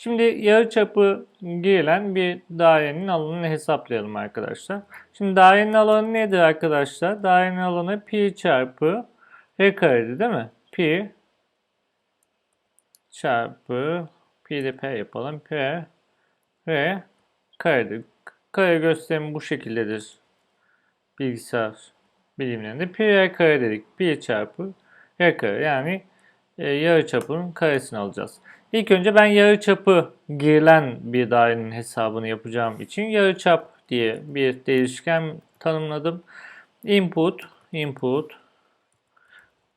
Şimdi yarıçapı girilen bir dairenin alanını hesaplayalım arkadaşlar. Şimdi dairenin alanı nedir arkadaşlar? Dairenin alanı pi çarpı r kareydi değil mi? Pi çarpı pi de p yapalım. P r karedir. Kare gösterimi bu şekildedir. Bilgisayar bilimlerinde pi r kare dedik. Pi çarpı r kare yani e, yarıçapının karesini alacağız. İlk önce ben yarıçapı girilen bir dairenin hesabını yapacağım için yarıçap diye bir değişken tanımladım. Input, input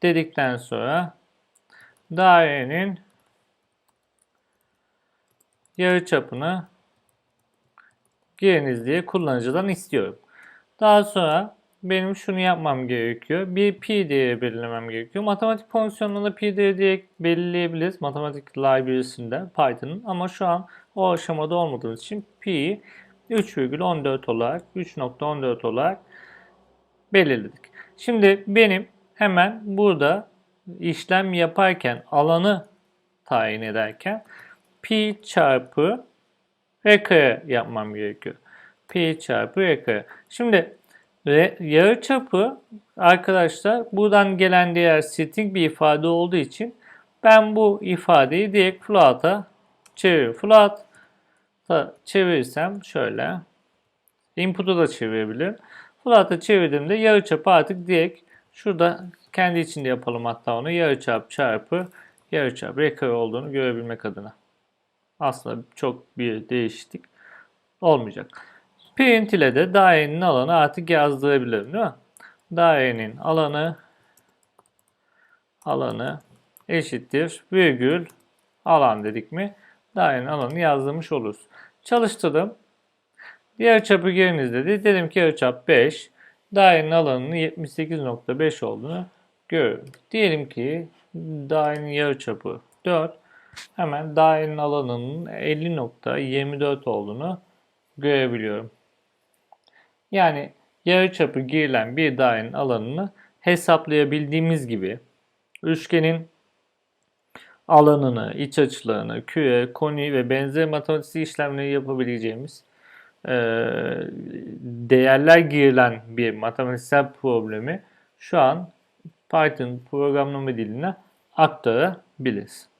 dedikten sonra dairenin yarıçapını giriniz diye kullanıcıdan istiyorum. Daha sonra benim şunu yapmam gerekiyor. Bir pi değeri belirlemem gerekiyor. Matematik fonksiyonunda pi değeri diye belirleyebiliriz. Matematik library'sinde Python'ın ama şu an o aşamada olmadığımız için pi 3,14 olarak 3.14 olarak belirledik. Şimdi benim hemen burada işlem yaparken alanı tayin ederken pi çarpı r yapmam gerekiyor. Pi çarpı r. Şimdi ve yarıçapı arkadaşlar buradan gelen değer string bir ifade olduğu için ben bu ifadeyi direkt float'a çeviriyorum. Float'a çevirirsem şöyle input'u da çevirebilirim. Float'a çevirdiğimde yarıçapı artık direkt şurada kendi içinde yapalım hatta onu yarıçap çarpı yarıçap rekare olduğunu görebilmek adına. Aslında çok bir değişiklik olmayacak. Print ile de dairenin alanı artık yazdırabilirim değil mi? Dairenin alanı alanı eşittir virgül alan dedik mi? Dairenin alanı yazdırmış oluruz. Çalıştırdım. Diğer çapı giriniz dedi. Dedim ki yarıçap 5. Dairenin alanının 78.5 olduğunu görüyorum. Diyelim ki dairenin yarıçapı 4. Hemen dairenin alanının 50.24 olduğunu görebiliyorum. Yani yarıçapı girilen bir dairenin alanını hesaplayabildiğimiz gibi üçgenin alanını, iç açılarını, küre, koni ve benzeri matematik işlemleri yapabileceğimiz e, değerler girilen bir matematiksel problemi şu an Python programlama diline aktarabiliriz.